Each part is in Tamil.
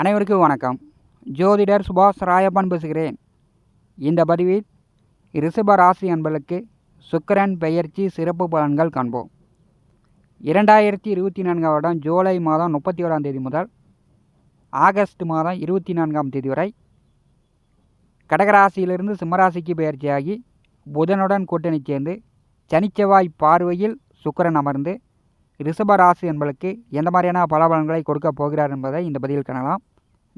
அனைவருக்கும் வணக்கம். ஜோதிடர் சுபாஷ் ராயப்பன் பேசுகிறேன். இந்த பதிவில் ரிஷப ராசி அன்பர்களுக்கு சுக்கரன் பெயர்ச்சி சிறப்பு பலன்கள் காண்போம். இரண்டாயிரத்தி இருபத்தி நான்காம் வருடம் ஜூலை மாதம் முப்பத்தி ஓராம் தேதி முதல் ஆகஸ்ட் மாதம் இருபத்தி நான்காம் தேதி வரை கடகராசியிலிருந்து சிம்மராசிக்கு பெயர்ச்சியாகி புதனுடன் கூட்டணி சேர்ந்து சனிச்செவ்வாய் பார்வையில் சுக்கரன் அமர்ந்து ரிஷப ராசி என்பதற்கு எந்த மாதிரியான பலபலன்களை கொடுக்க போகிறார் என்பதை இந்த பதிவில் காணலாம்.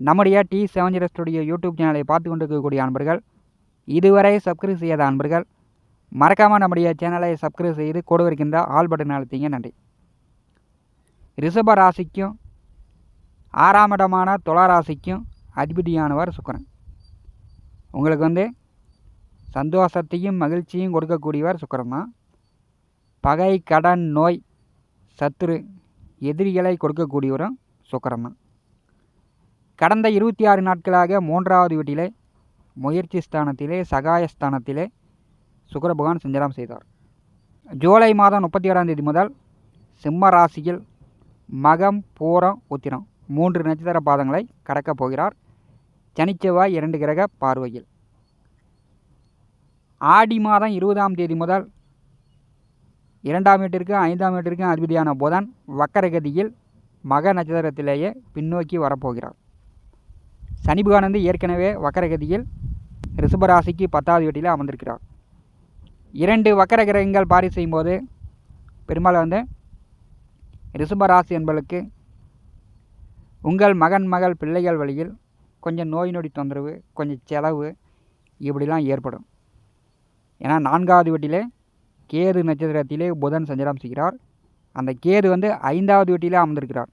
நம்முடைய T seven zero studio YouTube சேனலை பார்த்து கொண்டிருக்கக்கூடிய அன்பர்கள் இதுவரை சப்ஸ்கிரைப் செய்யாத அன்பர்கள் மறக்காமல் நம்முடைய சேனலை சப்ஸ்கிரைப் செய்து கூட இருக்கின்ற ஆல் பட்டன் அழுத்திங்க நன்றி. ரிஷப ராசிக்கும் ஆறாம் இடமான துலா ராசிக்கும் அதிபதியானவர் சுக்கரன். உங்களுக்கு வந்து சந்தோஷத்தையும் மகிழ்ச்சியும் கொடுக்கக்கூடியவர் சுக்கரன் தான். பகை கடன் நோய் சத்துரு எதிரிகளை கொடுக்கக்கூடியவரும் சுக்கரன் தான். கடந்த இருபத்தி ஆறு நாட்களாக மூன்றாவது வீட்டிலே முயற்சி ஸ்தானத்திலே சகாய ஸ்தானத்திலே பகவான் சஞ்சலம் செய்தார். ஜூலை மாதம் முப்பத்தி ஏழாம் தேதி முதல் சிம்ம ராசியில் மகம் பூரம் உத்திரம் மூன்று நட்சத்திர பாதங்களை கடக்கப் போகிறார். சனிச்செவ்வாய் இரண்டு கிரக பார்வையில். ஆடி மாதம் இருபதாம் தேதி முதல் இரண்டாம் வீட்டிற்கு ஐந்தாம் வீட்டிற்கு அதிபதியான புதன் வக்கரகதியில் மக நட்சத்திரத்திலேயே பின்னோக்கி வரப்போகிறார். சனி புகானந்து வந்து ஏற்கனவே வக்கரகதியில் ரிஷபராசிக்கு பத்தாவது வீட்டில் அமர்ந்திருக்கிறார். இரண்டு வக்கர கிரகங்கள் பாரி செய்யும்போது பெரும்பாலும் வந்து ரிஷபராசி என்பதற்கு உங்கள் மகன் மகள் பிள்ளைகள் வழியில் கொஞ்சம் நோய் நொடி தொந்தரவு கொஞ்சம் செலவு இப்படிலாம் ஏற்படும். ஏன்னா நான்காவது வீட்டிலே கேது நட்சத்திரத்திலே புதன் சஞ்சாரம் செய்கிறார். அந்த கேது வந்து ஐந்தாவது வீட்டிலே அமர்ந்திருக்கிறார்.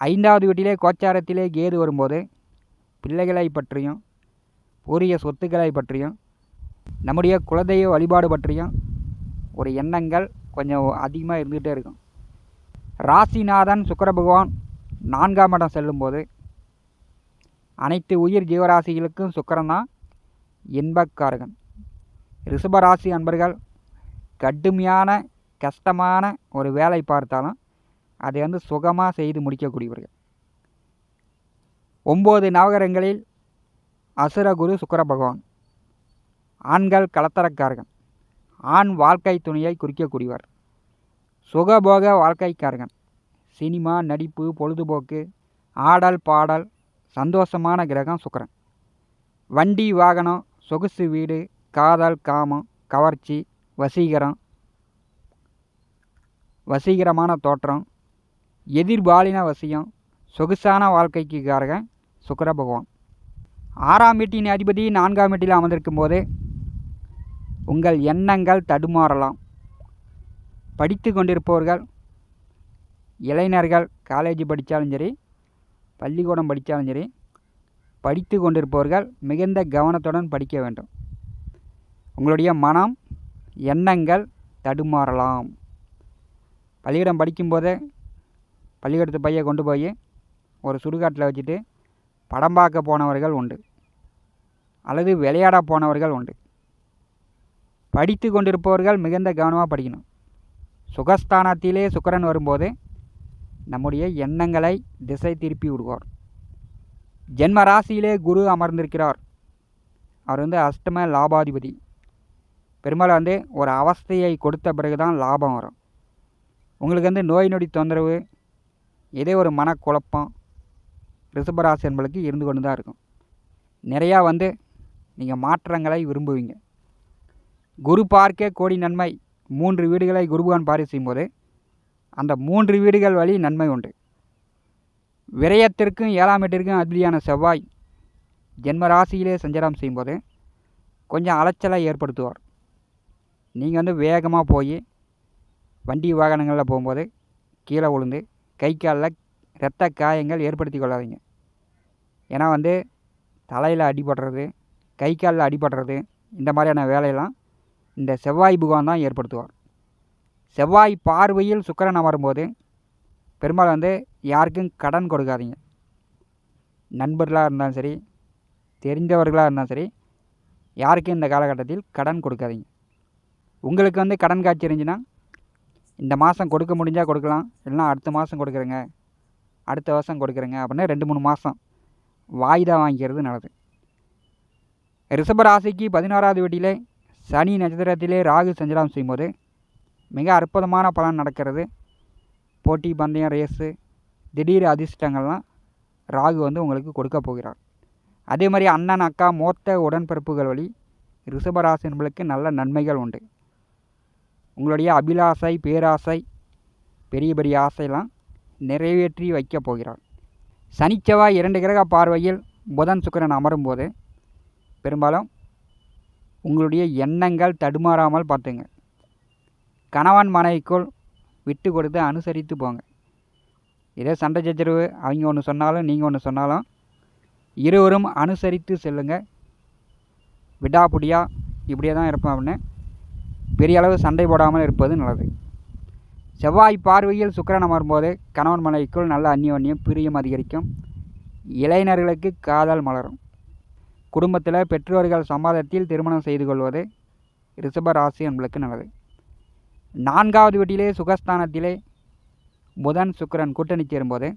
ஐந்தாவது வீட்டிலே கோச்சாரத்திலே கேது வரும்போது பிள்ளைகளை பற்றியும் பூரிய சொத்துக்களை பற்றியும் நம்முடைய குலதெய்வ வழிபாடு பற்றியும் ஒரு எண்ணங்கள் கொஞ்சம் அதிகமாக இருந்துகிட்டே இருக்கும். ராசிநாதன் சுக்கர பகவான் நான்காம் இடம் செல்லும்போது அனைத்து உயிர் ஜீவராசிகளுக்கும் சுக்கரன் தான் இன்பக்காரகன். ரிஷபராசி அன்பர்கள் கடுமையான கஷ்டமான ஒரு வேலை பார்த்தாலும் அதை வந்து சுகமாக செய்து முடிக்கக்கூடியவர்கள். ஒம்பது நவகரங்களில் அசுரகுரு சுக்கர பகவான். ஆண்கள் கலத்தரக்காரகன் ஆண் வாழ்க்கை துணையை குறிக்கக்கூடியவர். சுகபோக வாழ்க்கைக்காரகன் சினிமா நடிப்பு பொழுதுபோக்கு ஆடல் பாடல் சந்தோஷமான கிரகம் சுக்கரன். வண்டி வாகனம் சொகுசு வீடு காதல் காமம் கவர்ச்சி வசீகரம் வசீகரமான தோற்றம் எதிர்பாலின வசியம் சொகுசான வாழ்க்கைக்கு காரகன் சுக்கர பகவான். ஆறாம் வீட்டின் அதிபதி நான்காம் வீட்டில் அமர்ந்திருக்கும் போது உங்கள் எண்ணங்கள் தடுமாறலாம். படித்து கொண்டிருப்பவர்கள் இளைஞர்கள் காலேஜ் படித்தாலும் சரி பள்ளிக்கூடம் படித்தாலும் சரி படித்து கொண்டிருப்பவர்கள் மிகுந்த கவனத்துடன் படிக்க வேண்டும். உங்களுடைய மனம் எண்ணங்கள் தடுமாறலாம். பள்ளிக்கூடம் படிக்கும்போதே பள்ளிக்கூடத்து பையை கொண்டு போய் ஒரு சுடுகாட்டில் வச்சுட்டு படம் பார்க்க போனவர்கள் உண்டு. அல்லது விளையாட போனவர்கள் உண்டு. படித்து கொண்டிருப்பவர்கள் மிகுந்த கவனமாக படிக்கணும். சுகஸ்தானத்திலே சுக்கரன் வரும்போது நம்முடைய எண்ணங்களை திசை திருப்பி விடுவார். ஜென்ம ராசியிலே குரு அமர்ந்திருக்கிறார். அவர் வந்து அஷ்டம லாபாதிபதி. பெரும்பாலும் வந்து ஒரு அவஸ்தையை கொடுத்த பிறகு தான் லாபம் வரும். உங்களுக்கு வந்து நோய் நொடி தொந்தரவு ஏதோ ஒரு மனக்குழப்பம் ரிஷபராசி என்பளுக்கு இருந்து கொண்டு தான் இருக்கும். நிறையா வந்து நீங்கள் மாற்றங்களை விரும்புவீங்க. குரு பார்க்க கோடி நன்மை. மூன்று வீடுகளை குருபகான் பாரி செய்யும்போது அந்த மூன்று வீடுகள் வழி நன்மை உண்டு. விரயத்திற்கும் ஏழாம் வீட்டிற்கும் அதிபதியான செவ்வாய் ஜென்ம ராசியிலே சஞ்சாரம் செய்யும்போது கொஞ்சம் அலைச்சலை ஏற்படுத்துவார். நீங்கள் வந்து வேகமாக போய் வண்டி வாகனங்களில் போகும்போது கீழே விழுந்து கை காலில் இரத்த காயங்கள் ஏற்படுத்தி கொள்ளாதீங்க. ஏன்னா வந்து தலையில் அடிபடுறது கை காலில் அடிபடுறது இந்த மாதிரியான வேலையெல்லாம் இந்த செவ்வாய் புகான் தான் ஏற்படுத்துவார். செவ்வாய் பார்வையில் சுக்கரன் அமரும்போது பெரும்பாலும் வந்து யாருக்கும் கடன் கொடுக்காதீங்க. நண்பர்களாக இருந்தாலும் சரி தெரிந்தவர்களாக இருந்தாலும் சரி யாருக்கும் இந்த காலகட்டத்தில் கடன் கொடுக்காதீங்க. உங்களுக்கு வந்து கடன் காட்சி இருந்துச்சுன்னா இந்த மாதம் கொடுக்க முடிஞ்சால் கொடுக்கலாம் இல்லைனா அடுத்த மாதம் கொடுக்குறேங்க அடுத்த வருஷம் கொடுக்குறேங்க அப்படின்னு ரெண்டு மூணு மாதம் வாய்தா வாங்கிக்கிறது நல்லது. ரிஷபராசிக்கு பதினாறாவது வீட்டிலே சனி நட்சத்திரத்திலே ராகு சஞ்சலம் செய்யும்போது மிக அற்புதமான பலன் நடக்கிறது. போட்டி பந்தயம் ரேஸு திடீர் அதிர்ஷ்டங்கள்லாம் ராகு வந்து உங்களுக்கு கொடுக்க போகிறார். அதே மாதிரி அண்ணன் அக்கா மூத்த உடன்பிறப்புகள் வழி ரிஷபராசி என்பளுக்கு நல்ல நன்மைகள் உண்டு. உங்களுடைய அபிலாசை பேராசை பெரிய பெரிய ஆசையெல்லாம் நிறைவேற்றி வைக்கப் போகிறார். சனிச்செவ்வாய் இரண்டு கிரக பார்வையில் புதன் சுக்கிரன் அமரும்போது பெரும்பாலும் உங்களுடைய எண்ணங்கள் தடுமாறாமல் பார்த்துங்க. கணவன் மனைவிக்குள் விட்டு கொடுத்து அனுசரித்து போங்க. இதே சண்டை சச்சரவு அவங்க ஒன்று சொன்னாலும் நீங்கள் ஒன்று சொன்னாலும் இருவரும் அனுசரித்து செல்லுங்க. விடாபுடியாக இப்படியே தான் இருப்போம் அப்படின்னு பெரிய அளவு சண்டை போடாமல் இருப்பது நல்லது. செவ்வாய் பார்வையில் சுக்கிரன் அமரும்போது கணவன் மனைவிக்குள் நல்ல அந்யோன்யம் பிரியம் அதிகரிக்கும். இளைஞர்களுக்கு காதல் மலரும். குடும்பத்தில் பெற்றோர்கள் சம்மதத்தில் திருமணம் செய்து கொள்வது ரிஷப ராசி என்பளுக்கு நல்லது. நான்காவது வீட்டிலே சுகஸ்தானத்திலே புதன் சுக்கரன் கூட்டணி சேரும்போது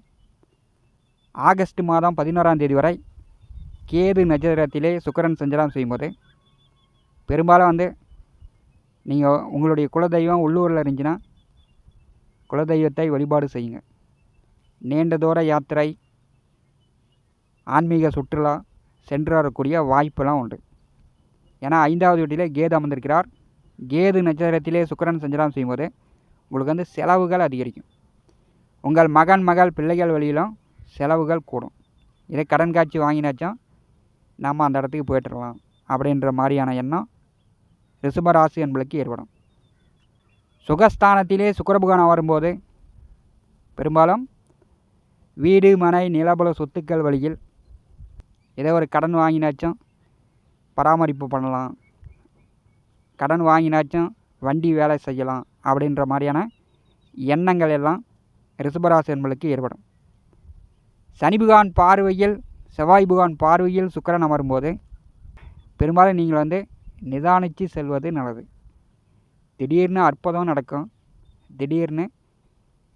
ஆகஸ்ட் மாதம் பதினோராம் தேதி வரை கேது நட்சத்திரத்திலே சுக்கிரன் சஞ்சாரம் செய்யும்போது பெரும்பாலும் வந்து நீங்கள் உங்களுடைய குலதெய்வம் உள்ளூரில் இருந்துச்சுன்னா குலதெய்வத்தை வழிபாடு செய்யுங்க. நீண்ட தூர யாத்திரை ஆன்மீக சுற்றுலா சென்று வரக்கூடிய வாய்ப்பெல்லாம் உண்டு. ஏன்னா ஐந்தாவது வீட்டிலே கேது அமர்ந்திருக்கிறார். கேது நட்சத்திரத்திலே சுக்கிரன் சஞ்சாரம் செய்யும்போது உங்களுக்கு வந்து செலவுகள் அதிகரிக்கும். உங்கள் மகன் மகள் பிள்ளைகள் வழியிலும் செலவுகள் கூடும். இதே கடன் காட்சி வாங்கினாச்சும் நாம் அந்த இடத்துக்கு போயிட்டுருலாம் அப்படின்ற மாதிரியான எண்ணம் ரிஷபராசி என்பளுக்கு ஏற்படும். சுகஸ்தானத்திலே சுக்கரபுகானம் வரும்போது பெரும்பாலும் வீடு மனை நிலபல சொத்துக்கள் வழியில் ஏதோ ஒரு கடன் வாங்கினாச்சும் பராமரிப்பு பண்ணலாம். கடன் வாங்கினாச்சும் வண்டி வேலை செய்யலாம் அப்படின்ற மாதிரியான எண்ணங்கள் எல்லாம் ரிஷபராசி என்பளுக்கு ஏற்படும். சனி பார்வையில் செவ்வாய் புகான் பார்வையில் சுக்கரன் அமரும்போது பெரும்பாலும் நீங்கள் வந்து நிதானித்து செல்வது நல்லது. திடீர்னு அற்புதம் நடக்கும். திடீர்னு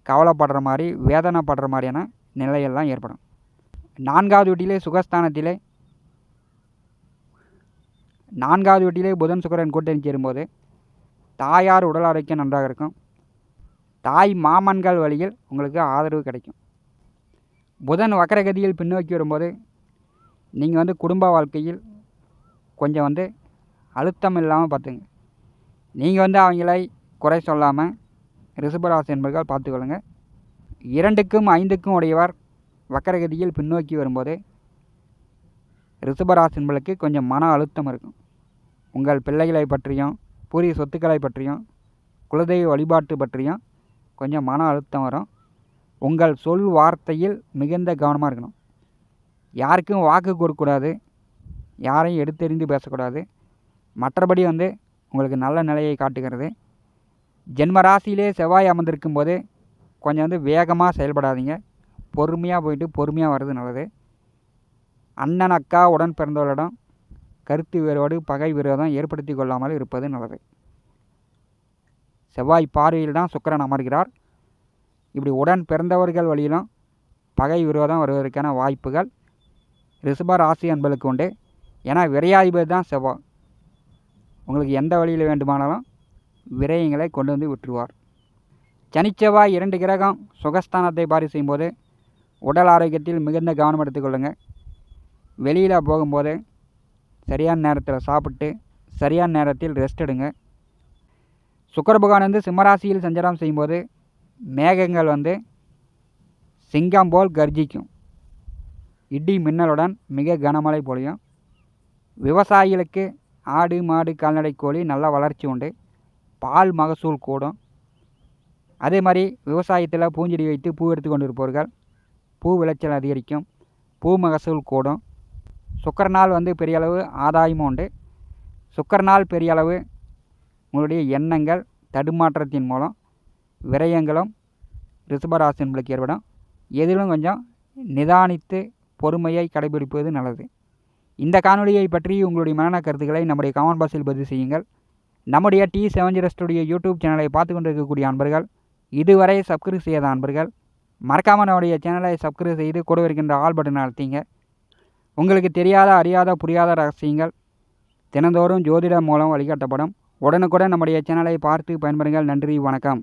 கவலைப்படுற மாதிரி வேதனைப்படுற மாதிரியான நிலையெல்லாம் ஏற்படும். நான்காவது வீட்டிலே சுகஸ்தானத்திலே நான்காவது வீட்டிலே புதன் சுக்கரன் கூட்டணி சேரும்போது தாயார் உடல் ஆரோக்கியம் நன்றாக இருக்கும். தாய் மாமன்கள் வழியில் உங்களுக்கு ஆதரவு கிடைக்கும். புதன் வக்கரகதியில் பின்னோக்கி வரும்போது நீங்கள் வந்து குடும்ப வாழ்க்கையில் கொஞ்சம் வந்து அழுத்தம் இல்லாமல் பார்த்துங்க. நீங்கள் வந்து அவங்களை குறை சொல்லாமல் ரிஷபராசி என்பர்கள் பார்த்துக்கொள்ளுங்க. இரண்டுக்கும் ஐந்துக்கும் உடையவர் வக்கரகதியில் பின்னோக்கி வரும்போது ரிஷபராசி என்பளுக்கு கொஞ்சம் மன அழுத்தம் இருக்கும். உங்கள் பிள்ளைகளை பற்றியும் பூரிய சொத்துக்களை பற்றியும் குலதெய்வ வழிபாட்டு பற்றியும் கொஞ்சம் மன அழுத்தம் வரும். உங்கள் சொல் வார்த்தையில் மிகுந்த கவனமாக இருக்கணும். யாருக்கும் வாக்கு கொடுக்கக்கூடாது யாரையும் எடுத்தெறிந்து பேசக்கூடாது மற்றபடி வந்து உங்களுக்கு நல்ல நிலையை காட்டுகிறது. ஜென்ம ராசியிலே செவ்வாய் அமர்ந்திருக்கும் போது கொஞ்சம் வந்து வேகமாக செயல்படாதீங்க. பொறுமையாக போயிட்டு பொறுமையாக வர்றது நல்லது. அண்ணன் அக்கா உடன் பிறந்தவர்களிடம் கருத்து வேறுபாடு பகை விரோதம் ஏற்படுத்தி கொள்ளாமல் இருப்பது நல்லது. செவ்வாய் பார்வையில் தான் சுக்கரன் அமர்கிறார். இப்படி உடன் பிறந்தவர்கள் வழியிலும் பகை விரோதம் வருவதற்கான வாய்ப்புகள் ரிஷப ராசி என்பளுக்கு உண்டு. ஏன்னா விரையாதிபதி தான் செவ்வாய் உங்களுக்கு எந்த வழியில் வேண்டுமானாலும் விரயங்களை கொண்டு வந்து விட்டுருவார். சனிச்செவ்வாய் இரண்டு கிரகம் சுகஸ்தானத்தை பாரி செய்யும்போது உடல் ஆரோக்கியத்தில் மிகுந்த கவனம் எடுத்துக்கொள்ளுங்கள் வெளியில் போகும்போது சரியான நேரத்தில் சாப்பிட்டு சரியான நேரத்தில் ரெஸ்ட் எடுங்க. சுக்கர பகவான் வந்து சிம்மராசியில் சஞ்சாரம் செய்யும்போது மேகங்கள் வந்து சிங்கம் போல் கர்ஜிக்கும். இடி மின்னலுடன் மிக கனமழை பொழியும். விவசாயிகளுக்கு ஆடு மாடு கால்நடை கோழி நல்ல வளர்ச்சி உண்டு. பால் மகசூல் கூடும். அதே மாதிரி விவசாயத்தில் பூஞ்செடி வைத்து பூ எடுத்து கொண்டு இருப்பவர்கள் பூ விளைச்சல் அதிகரிக்கும் பூ மகசூல் கூடும். சுக்கரனால் வந்து பெரிய அளவு ஆதாயமும் உண்டு. சுக்கரனால் பெரிய அளவு உங்களுடைய எண்ணங்கள் தடுமாற்றத்தின் மூலம் விரயங்களும் ரிஷபராசி என்பளுக்கு ஏற்படும். எதிலும் கொஞ்சம் நிதானித்து பொறுமையை கடைபிடிப்பது நல்லது. இந்த காணொலியை பற்றி உங்களுடைய மனன கருத்துக்களை நம்முடைய கமெண்ட் பாக்ஸில் பதிவு செய்யுங்கள். நம்முடைய டி செவன் ஜீரோ யூடியூப் சேனலை பார்த்து கொண்டிருக்கக்கூடிய அன்பர்கள் இதுவரை சப்ஸ்கிரைப் செய்யாத அன்பர்கள் மறக்காமல் நம்முடைய சேனலை சப்ஸ்கிரைப் செய்து கூட இருக்கின்ற ஆல் பட்டன் அழுத்திங்க. உங்களுக்கு தெரியாத அறியாத புரியாத ரகசியங்கள் தினந்தோறும் ஜோதிடம் மூலம் வழிகாட்டப்படும். உடனுக்குடன் நம்முடைய சேனலை பார்த்து பயன்பெறுங்கள். நன்றி வணக்கம்.